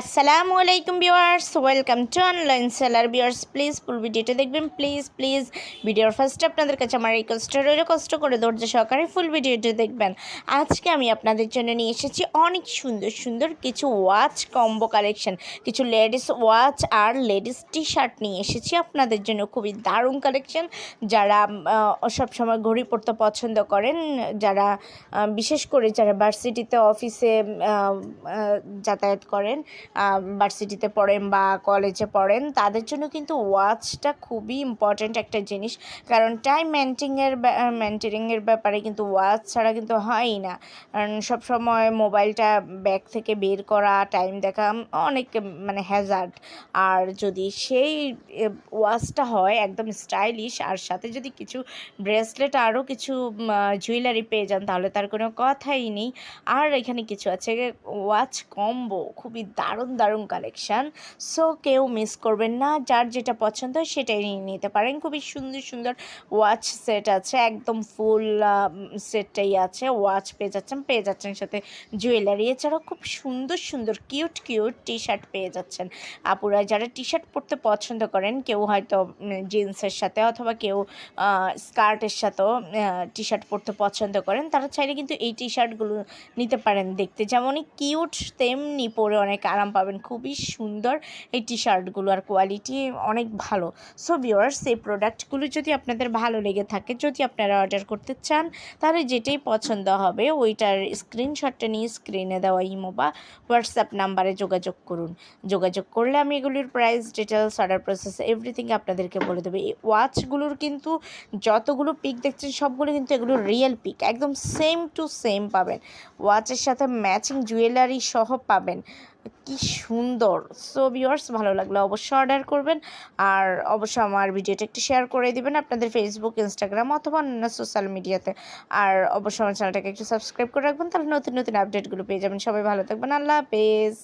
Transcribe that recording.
আসসালামু আলাইকুম viewers, welcome to online seller viewers. Please full ভিডিওটা দেখবেন, প্লিজ প্লিজ। ভিডিওর ফার্স্টে আপনাদের কাছে আমার রিকোয়েস্টটা রইল, কষ্ট করে ধৈর্য সহকারে ফুল ভিডিওটা দেখবেন। আজকে আমি আপনাদের জন্য নিয়ে এসেছি অনেক সুন্দর সুন্দর কিছু ওয়াচ কম্বো কালেকশন কিছু লেডিস ওয়াচ আর লেডিস টি শার্ট নিয়ে এসেছি আপনাদের জন্য। খুবই দারুণ কালেকশন যারা সবসময় ঘড়ি পরতে পছন্দ করেন, যারা বিশেষ করে যারা ভার্সিটিতে অফিসে যাতায়াত করেন ভার্সিটিতে পড়েন বা কলেজে পড়েন, তাদের জন্য কিন্তু ওয়াচটা খুবই ইম্পর্ট্যান্ট একটা জিনিস। কারণ টাইম মেনটেনের মেনটেনিংয়ের ব্যাপারে কিন্তু ওয়াচ ছাড়া কিন্তু হয়ই না। কারণ সবসময় মোবাইলটা ব্যাগ থেকে বের করা টাইম দেখা অনেক মানে হ্যাজার্ড আর যদি সেই ওয়াচটা হয় একদম স্টাইলিশ আর সাথে যদি কিছু ব্রেসলেট আরও কিছু জুয়েলারি পেয়ে যান, তাহলে তার কোনো কথাই নেই। আর এখানে কিছু আছে ওয়াচ কম্বো খুবই দারুণ দারুণ দারুণ কালেকশান সো কেউ মিস করবেন না। যার যেটা পছন্দ সেটাই নিয়ে নিতে পারেন। খুবই সুন্দর সুন্দর ওয়াচ সেট আছে। একদম ফুল সেটটাই আছে। ওয়াচ পেয়ে যাচ্ছেন পেয়ে যাচ্ছেন সাথে জুয়েলারি এছাড়াও খুব সুন্দর সুন্দর কিউট কিউট টি শার্ট পেয়ে যাচ্ছেন। আপুরা যারা টি শার্ট পরতে পছন্দ করেন, কেউ হয়তো জিন্সের সাথে অথবা কেউ স্কার্টের সাথেও টি শার্ট পরতে পছন্দ করেন, তারা চাইলে কিন্তু এই টি শার্টগুলো নিতে পারেন দেখতে। যেমনই কিউট তেমনি পরে অনেক আরাম পাবেন। খুবই সুন্দর এই টি শার্টগুলো আর কোয়ালিটি অনেক ভালো। সো ভিওয়ার্স এই প্রোডাক্টগুলো যদি আপনাদের ভালো লেগে থাকে, যদি আপনারা অর্ডার করতে চান, তাহলে যেটাই পছন্দ হবে, ওইটার স্ক্রিনশটটা নিয়ে স্ক্রিনে দেওয়া ইমো বা হোয়াটসঅ্যাপ নাম্বারে যোগাযোগ করুন। যোগাযোগ করলে আমি এগুলির price details order process everything আপনাদেরকে বলে দেবো। এই ওয়াচগুলোর কিন্তু যতগুলো পিক দেখছেন, সবগুলো কিন্তু এগুলো রিয়েল পিক একদম সেম টু সেম পাবেন। ওয়াচের সাথে ম্যাচিং জুয়েলারি সহ পাবেন। কি সুন্দর। সো ভিউয়ার্স ভালো লাগলে অবশ্যই অর্ডার করবেন। আর অবশ্যই আমার ভিডিওটা একটু শেয়ার করে দিবেন আপনাদের ফেসবুক ইনস্টাগ্রাম অথবা অন্যান্য সোশ্যাল মিডিয়াতে আর অবশ্যই আমার চ্যানেলটাকে একটু সাবস্ক্রাইব করে রাখবেন, তাহলে নতুন নতুন আপডেটগুলো পেয়ে যাবেন। সবাই ভালো থাকবেন। আল্লাহ হাফেজ।